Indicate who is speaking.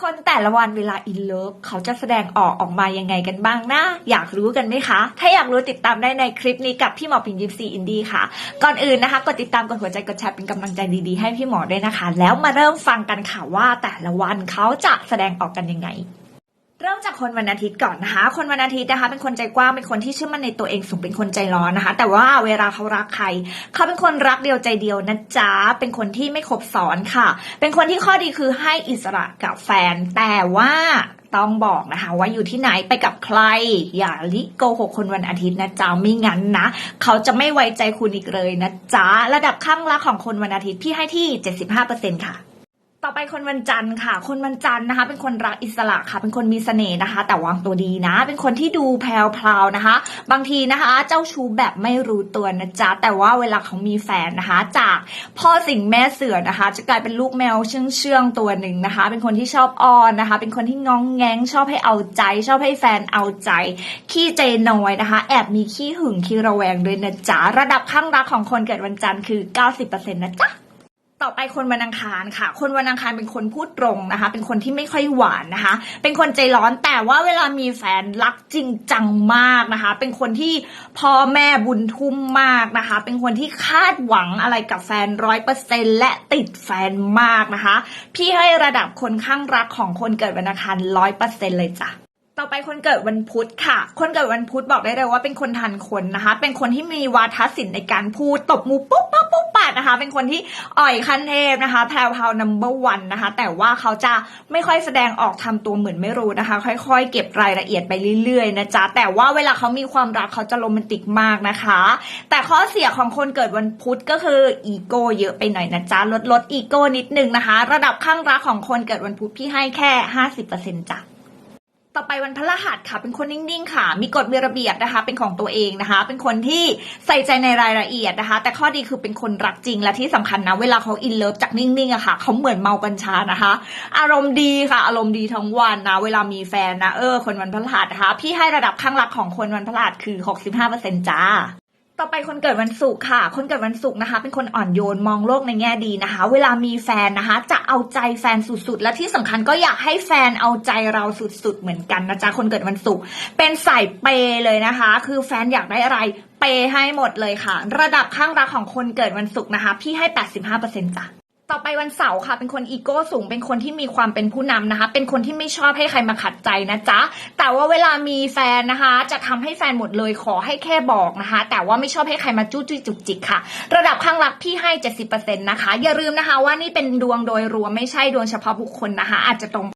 Speaker 1: คนแต่ละวันเวลาอินเลิฟเขาจะแสดงออกออกมายังไงกันบ้างนะ อยากรู้กันไหมคะ ถ้าอยากรู้ติดตามได้ในคลิปนี้กับพี่หมอพิงยิปซีอินดี้ค่ะ ก่อนอื่นนะคะกดติดตามกดหัวใจกดแชร์เป็นกำลังใจดีๆให้พี่หมอด้วยนะคะ แล้วมาเริ่มฟังกันค่ะว่าแต่ละวันเขาจะแสดงออกกันยังไง เริ่มจากคนวันอาทิตย์ก่อนนะคะ คนวันอาทิตย์นะคะ เป็นคนใจกว้าง เป็นคนที่เชื่อมั่นในตัวเองสูง เป็นคนใจร้อนนะคะ แต่ว่าเวลาเขารักใคร เขาเป็นคนรักเดียวใจเดียวนะจ๊ะ เป็นคนที่ไม่คบซ้อนค่ะ เป็นคนที่ข้อดีคือให้อิสระกับแฟน แต่ว่าต้องบอกนะคะ ว่าอยู่ที่ไหนไปกับใคร อย่าลิโกหกคนวันอาทิตย์นะจ๊ะไม่งั้นนะ เขาจะไม่ไว้ใจคุณอีกเลยนะจ๊ะ ระดับข้างรักของคนวันอาทิตย์พี่ให้ที่ 75%ค่ะ ต่อไปคนวันจันทร์ค่ะ คนวันจันทร์นะคะ เป็นคนรักอิสระค่ะ เป็นคนมีเสน่ห์นะคะ แต่วางตัวดีนะ เป็นคนที่ดูแพรวๆนะคะ บางทีนะคะ เจ้าชู้แบบไม่รู้ตัวนะจ๊ะ แต่ว่าเวลาเขามีแฟนนะคะ จากพ่อสิงแม่เสือนะคะ จะกลายเป็นลูกแมวเชื่องเชื่องๆตัวหนึ่งนะคะ เป็นคนที่ชอบอ้อนนะคะ เป็นคนที่ง้องแงงชอบให้เอาใจ ชอบให้แฟนเอาใจ ขี้ใจน้อยนะคะ แอบมีขี้หึงขี้ระแวงด้วยนะจ๊ะ ระดับข้างรักของคนเกิดวันจันทร์คือ 90%นะจ๊ะ ต่อไปคนวันอังคารค่ะ คนวันอังคารเป็นคนพูดตรงนะคะ เป็นคนที่ไม่ค่อยหวานนะคะ เป็นคนใจร้อนแต่ว่าเวลามีแฟนรักจริงจังมากนะคะ เป็นคนที่พ่อแม่บุญทุ่มมากนะคะ เป็นคนที่คาดหวังอะไรกับแฟนร้อยเปอร์เซ็นและติดแฟนมากนะคะ พี่ให้ระดับคนข้างรักของคนเกิดวันอังคารร้อยเปอร์เซ็นเลยจ้ะต่อไปคนเกิดวันพุธค่ะ คนเกิดวันพุธบอกได้เลยว่าเป็นคนทันคนนะคะ เป็นคนที่มีวาทศิลป์ในการพูดตบมูปุ๊บปั๊บปุ๊บ นะคะ เป็นคนที่อ่อยคันเทพนะคะแพรวพาวนัมเบอร์วันนะคะ แต่ว่าเขาจะไม่ค่อยแสดงออกทำตัวเหมือนไม่รู้นะคะ ค่อย ๆ เก็บรายละเอียดไปเรื่อยๆนะจ๊ะแต่ว่าเวลาเขามีความรักเขาจะโรแมนติกมากนะคะ แต่ข้อเสียของคนเกิดวันพุธก็คืออีโก้เยอะไปหน่อยนะจ๊ะลดลดอีโก้นิดนึงนะคะ ระดับข้างรักของคนเกิดวันพุธพี่ให้แค่50%จ้ะ ต่อไปวันพฤหัสค่ะ เป็นคนนิ่งๆ ค่ะ มีกฎมีระเบียบนะคะ เป็นของตัวเองนะคะ เป็นคนที่ใส่ใจในรายละเอียดนะคะ แต่ข้อดีคือเป็นคนรักจริงและที่สำคัญนะเวลาเขาอินเลิฟจากนิ่งๆอะค่ะเขาเหมือนเมากัญชานะคะ อารมณ์ดีค่ะ อารมณ์ดีทั้งวันนะ เวลามีแฟนนะเออคนวันพฤหัสนะคะพี่ให้ระดับข้างรักของคนวันพฤหัสคือ 65%จ้า ต่อไปคนเกิดวันศุกร์ค่ะ คนเกิดวันศุกร์นะคะ เป็นคนอ่อนโยนมองโลกในแง่ดีนะคะ เวลามีแฟนนะคะ จะเอาใจแฟนสุดๆ และที่สำคัญก็อยากให้แฟนเอาใจเราสุดๆ เหมือนกันนะจ๊ะ คนเกิดวันศุกร์ เป็นสายเปย์เลยนะคะ คือแฟนอยากได้อะไรเปย์ให้หมดเลยค่ะ ระดับข้างรักของคนเกิดวันศุกร์นะคะ พี่ให้ 85%จ้ะ ต่อไปวันเสาร์ค่ะ เป็นคนอีโก้สูง เป็นคนที่มีความเป็นผู้นำนะคะ เป็นคนที่ไม่ชอบให้ใครมาขัดใจนะจ๊ะ แต่ว่าเวลามีแฟนนะคะ จะทำให้แฟนหมดเลยขอให้แค่บอกนะคะ แต่ว่าไม่ชอบให้ใครมาจู้จี้จุกจิกค่ะ ระดับข้างรักพี่ให้ 70%นะคะ อย่าลืมนะคะว่านี่เป็นดวงโดยรวมไม่ใช่ดวงเฉพาะบุคคลนะคะ อาจจะตรง